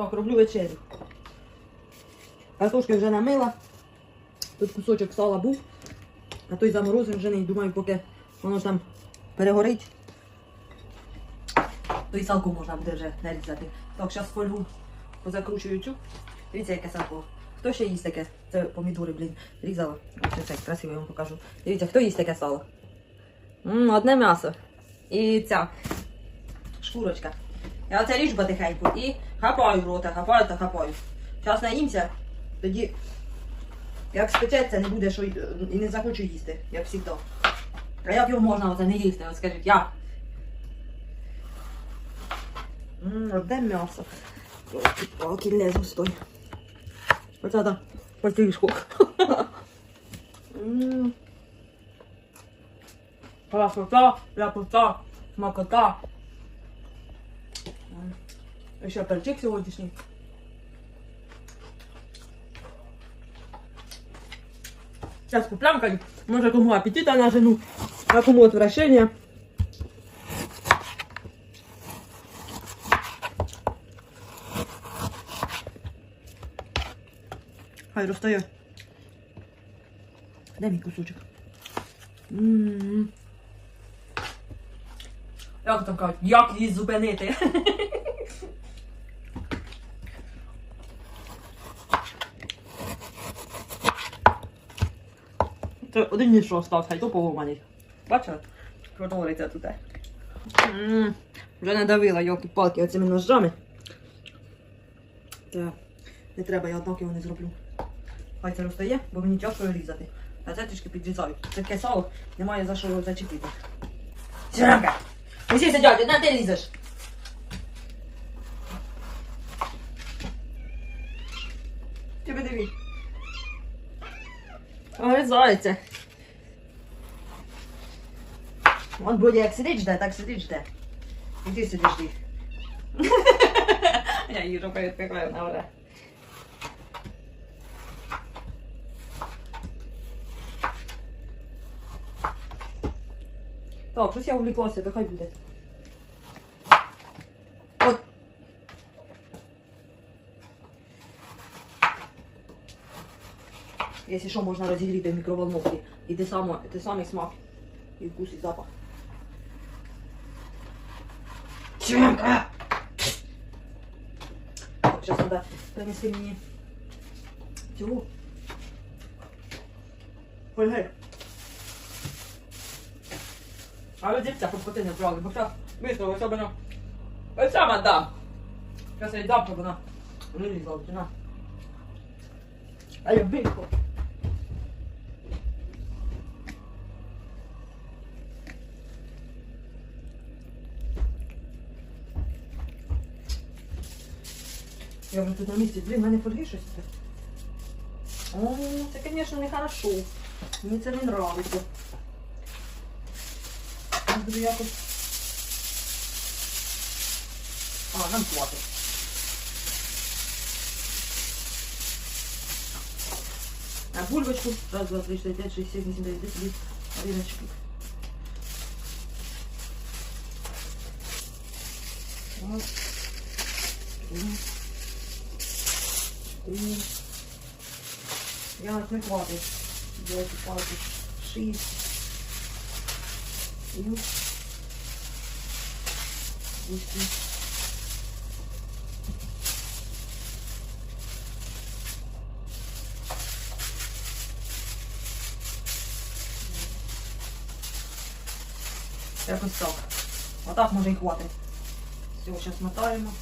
Так, роблю вечерю. Картошки вже намила. Тут кусочок сала був, а той заморозений, думаю, поки воно там перегорить. То і салку можна буде вже нарізати. Так, зараз фольгу позакручую цю. Дивіться, яке салко. Хто ще їсть таке? Це помідори, блін, різала. Ось це красиво я вам покажу. Дивіться, хто їсть таке сало? м одне м'ясо. І ця шкурочка. Я оце ріжу потихеньку і хапаю рота, хапаю та хапаю. Зараз наїмся, тоді як спечеться, не буде що і не захочу їсти, як завжди. А як його можна оце не їсти? От скажіть, як? Одне м'ясо. Палки лезу стой. Оце там потішку. Красота, ляпота, смакота. М. І Ще перчик сьогоднішній. Сейчас куплям, може кому аппетита на жену, а кому отвращение. Хай розстає. Дай мій кусочок. М. Як там кажуть, як її зупинити? один ніж остався, і то поломаний. Бачила? Протвориться тут. М, Вже не давила йолки-палки оцими ножами. Так, не треба, я однак його не зроблю. Хай це розстає, бо мені тяжко різати. А це трішки підрізаю. Це таке сало, немає за що зачепити. Сіранка! Усі сидять, на ти лізеш. Тебе диві. Вирізається. Он буде як сидить жде, так сидить жде. І ти сидиш жди. Я її рукою відпікаю на ура. Так, щось я увлеклася, то хай буде. От. Якщо що, можна розігріти в мікроволновці. І те саме, те самий смак. І вкус, і запах. Чемка! Зараз треба принести мені цю фольги. Але дівця хоч коти не брали, бо зараз быстро особливо. Ось сама дам. Зараз я їй дам, щоб вона вилізла в на. А я бігу. Я вже тут на місці, блін, в мене фольги щось тут. О, це, звісно, не хорошо. Мені це не нравиться. Я буду якось. А, нам хватить. А бульбочку. Раз, два, три, четыре, пять, шесть, семь, восемь, девять, десять, десять. Один штук. Вот. Три. Я не хватить. Девять, хватит. Шесть. Семь. Восемь. Якось так. Отак може і хватить. Все, зараз мотаємо.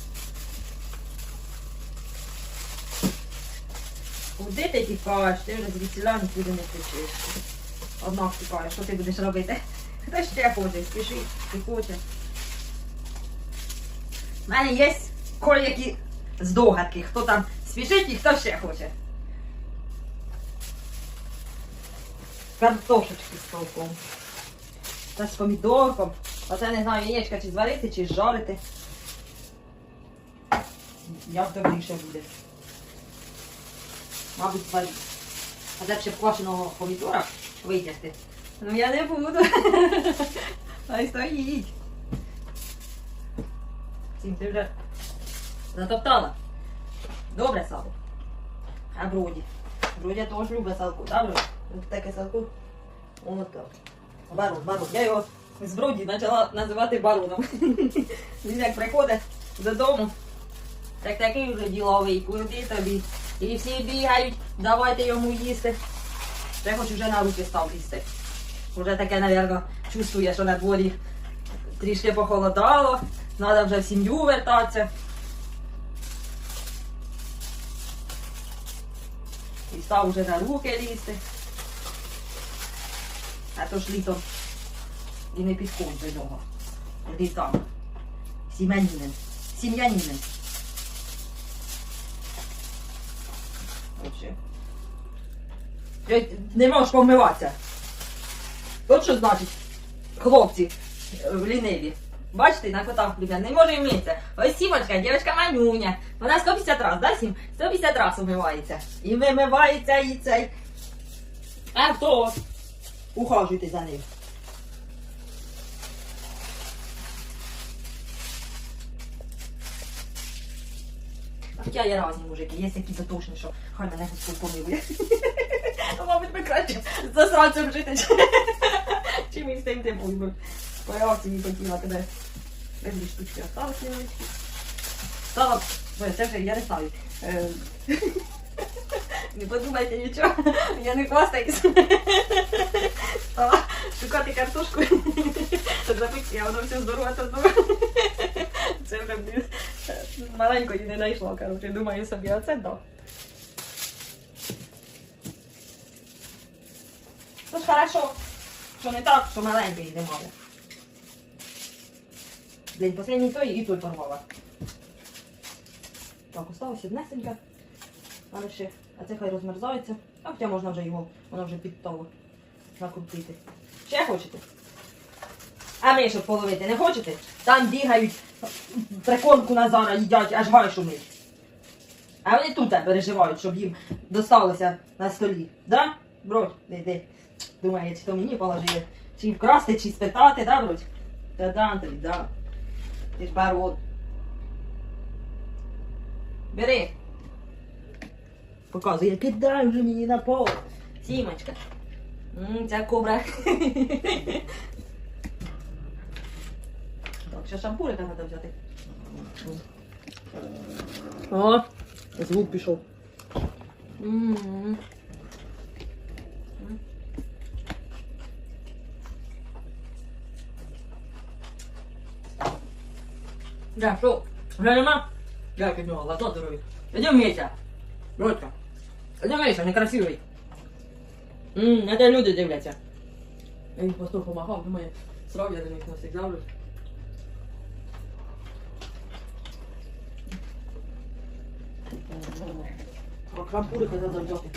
Куди ти тікаєш? Ти вже звідсіля нікуди не втечеш. Однак тікаєш, що ти будеш робити? Хто ще хоче, спіши, ти хоче. У мене є кое-які здогадки, хто там спішить і хто ще хоче. Картошечки з толком. Та з помідорком. Оце не знаю, яєчка чи зварити, чи жарити. Як добріше буде. Мабуть, зварити. А це ще квашеного помідора витягти. Ну я не буду. Хай стоїть. Сім, ти вже затоптала. Добре сало. А броді. Броді теж любить салку, так, Броді? Ось таке салку. От так. Барон, барон. Я його з броді почала називати бароном. Він як приходить додому, так такий вже діловий, куди тобі. І всі бігають, давайте йому їсти. Це хоч вже на руки став їсти. Уже таке, мабуть, чувствує, що на дворі трішки похолодало, треба вже в сім'ю вертатися. І став вже на руки лізти. А то ж літом і не підходить до нього. Іди там. Сім'янинин. Сім'янинин. Не можеш помиватися. От що значить, хлопці е, ліниві. Бачите, на котах люблять, не може вмитися. Ось Сімочка, дівчинка манюня. Вона 150 раз, да, Сім? 150 раз умивається. І вимивається, і цей. А хто? Ухажуйте за ним. Хоча є разні мужики, є які затошні, що хай мене помилує. Ну, Мабуть, ми краще з засранцем жити, чи- чим із тим тим ой, По реакції хотіла тебе. Дві штучки осталось невеличкі. Стала, це вже я не знаю. Е, Не подумайте нічого, я не хвастаюсь. Стала шукати картошку, запекти, а воно все здорово, то здорово. Це вже блін, маленької не знайшла, коротше, думаю собі, оце да. Ну хорошо, що не так, що маленької немає. Блін, последній той і той порвала. Так, осталось однесенька. Але ще, а це хай розмерзається. А хоча можна вже його, воно вже підтало накрутити. Ще хочете? А ми щоб половити не хочете? Там бігають, прикормку Назара їдять, аж гай шумить. А вони тут переживають, щоб їм досталося на столі. Да? Бродь, йди. Думає, чи то мені положили, чи вкрасти, чи спитати, да, бродь? Та дам тобі, да. Ти ж барон. Бери. Показує, кидай вже мені на пол. Сімочка. М, Ця кобра. Так, ще шампурика треба взяти. О, звук пішов. М. Да, що? Вже нема? Як від нього, глаза здорові. Іди вмійся. Родька. Іди вмійся, некрасивий. Ммм, на те люди дивляться. Я їм просто помагав, думаю, срав я до них навсегда вже. Так, шампурика треба взяти.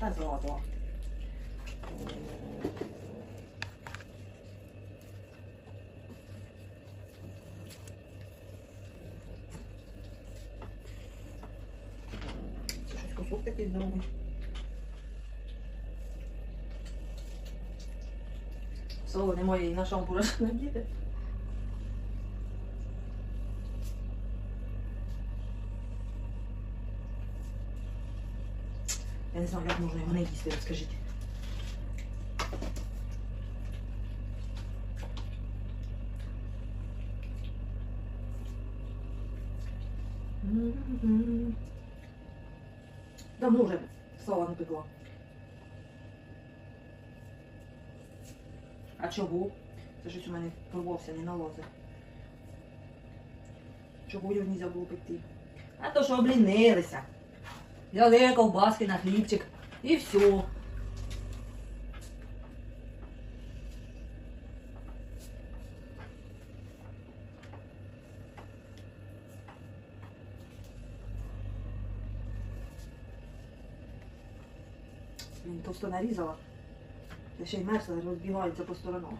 Та золото. Це щось кусок такий здоровий. Соло немає і на шампура надіти. Я не знаю, як можна його не їсти, розкажіть. М-м-м. Давно вже сала не пекла. А чого? Це щось у мене порвався, не налози. Чого його не було пекти? А то що облінилися. Взяли ковбаски на хлібчик і все. Він просто нарізала. Та ще й мерзла, розбігається по сторонах.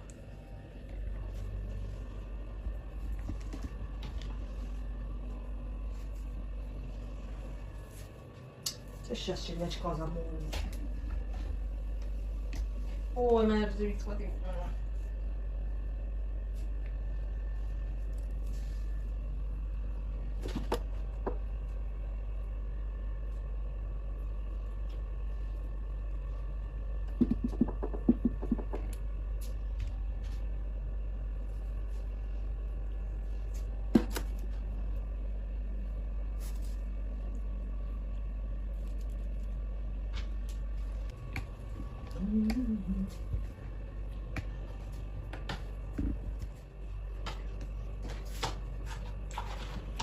Це ще щелячка замовлю. Ой, мене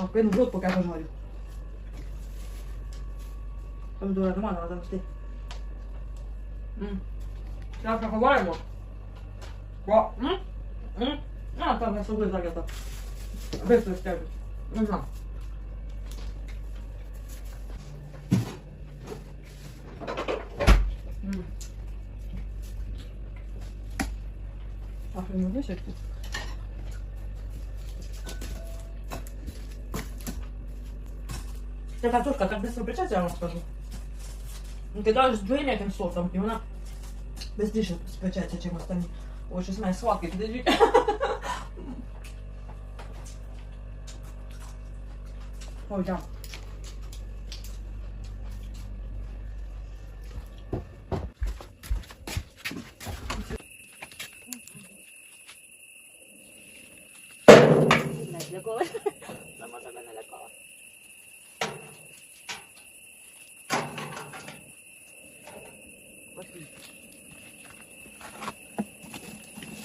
ж дивіться, схватив. А кину в рот, поки я пожарю. Помідори нормально, треба завжди. Зараз заховаємо. О, м? М? А, там я собі залета. Быстро скажу. Не знаю. М. А що не висить тут? Ця картошка так быстро печеться, я вам скажу. Ты даже с двумя этим соусом, и она быстрее спечеться, чем остальные. Ой, сейчас моя сладкий, подожди. Ой, там. Не злякала. Сама себе не лякала. Ось він.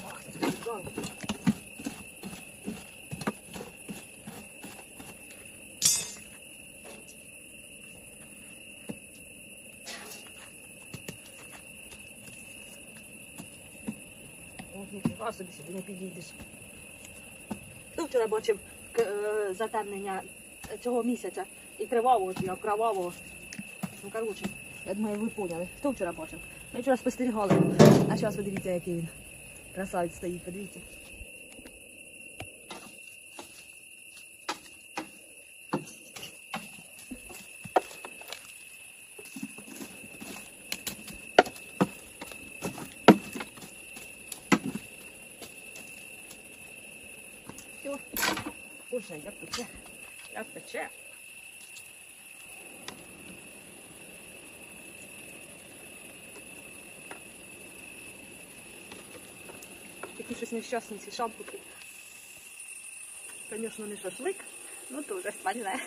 Ах, ніфіга собі сюди не підійдеш. Хто вчора бачив е, затемнення цього місяця і кривавого чи кровавого? Ну, коротше, я думаю, ви поняли. Хто вчора бачив? Ми вчора спостерігали. А зараз подивіться, який він. Красавець стоїть, подивіться. Все. Боже, як пече. Як пече. Такі щось нещасні ці шампуки. Звісно, не шашлик, ну вже спальне.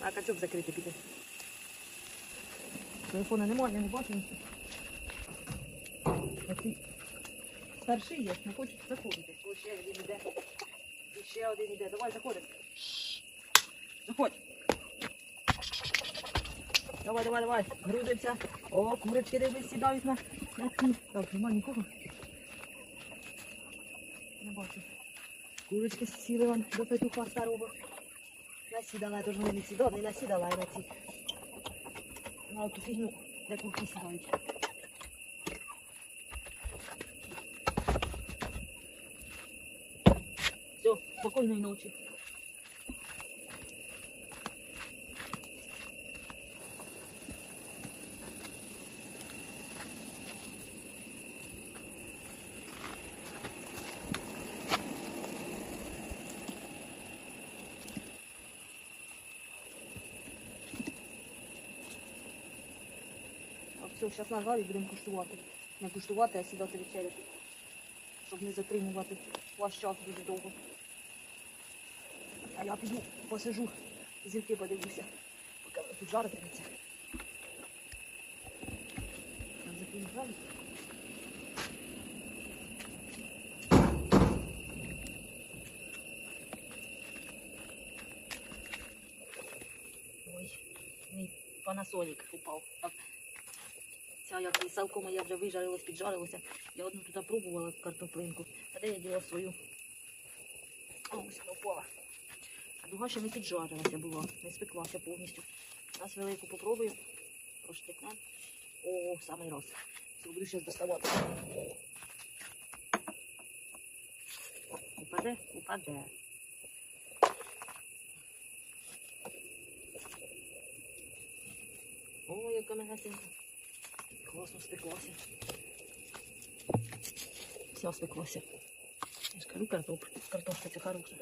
А качок закрити піде. Телефона немає, я не бачу Старший є, не хочуть заходити. Ще один іде. Ще один іде. Давай, заходи. Заходь. Давай, давай, давай. Грузимося. О, курочки дивись, сідають на, ці. Так, нема нікого. Не бачу. Курочки сіли вон до петуха старого. Насідала, я теж не сідала, не насідала я на ці. На ту фігню, де курки сідають. Все, спокійної ночі. А все, зараз на галі будемо куштувати. Не куштувати, а сідати вечеряти. Щоб не затримувати ваш час дуже довго. А я піду посижу, зірки подивлюся, поки ви тут жаритиметься. Ой, мій панасолік упав. Ця як салко моя вже вижарилась, піджарилося. Я одну туди пробувала картоплинку. А де я діла свою? О, вона впала. А друга ще не піджарилася була, не спеклася повністю. Зараз велику попробую. проштикнемо. О, самий раз. Буду зараз доставати. Упаде, упаде. О, яка мягасенька. Класно спеклося. Все спеклося. Я ж кажу, картоп. Картошка це хороша.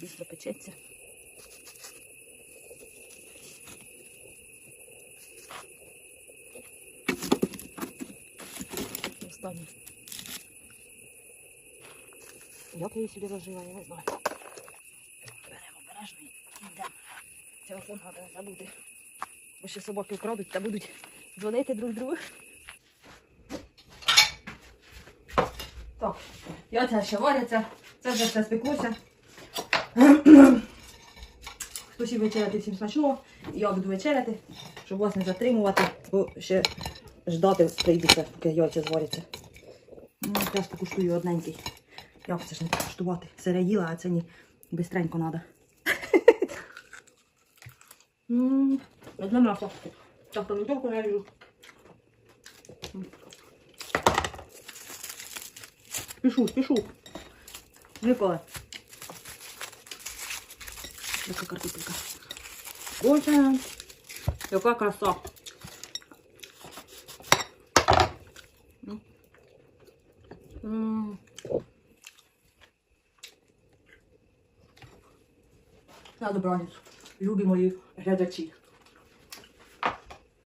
Быстро печеться. Останнє. Як я її сюди ложила, я не знаю. Беремо обережно і йдемо. Телефон треба забути. Бо ще собаки вкрадуть та будуть дзвонити друг другу. Так, яйця ще варяться. Це вже все спеклося. Хтось і вечеряти всім смачного. Я буду вечеряти, щоб вас не затримувати, бо ще ждати прийдеться, поки яйця зваряться. Ну, зараз покуштую одненький. Як це ж не покуштувати? Сире їла, а це ні. Бистренько треба. Одне м'ясо. Так, помідорку наріжу. Спішу, спішу. Ніколи. Яка картопелька. Боже, яка краса. М. М. На добраніч, любі мої глядачі.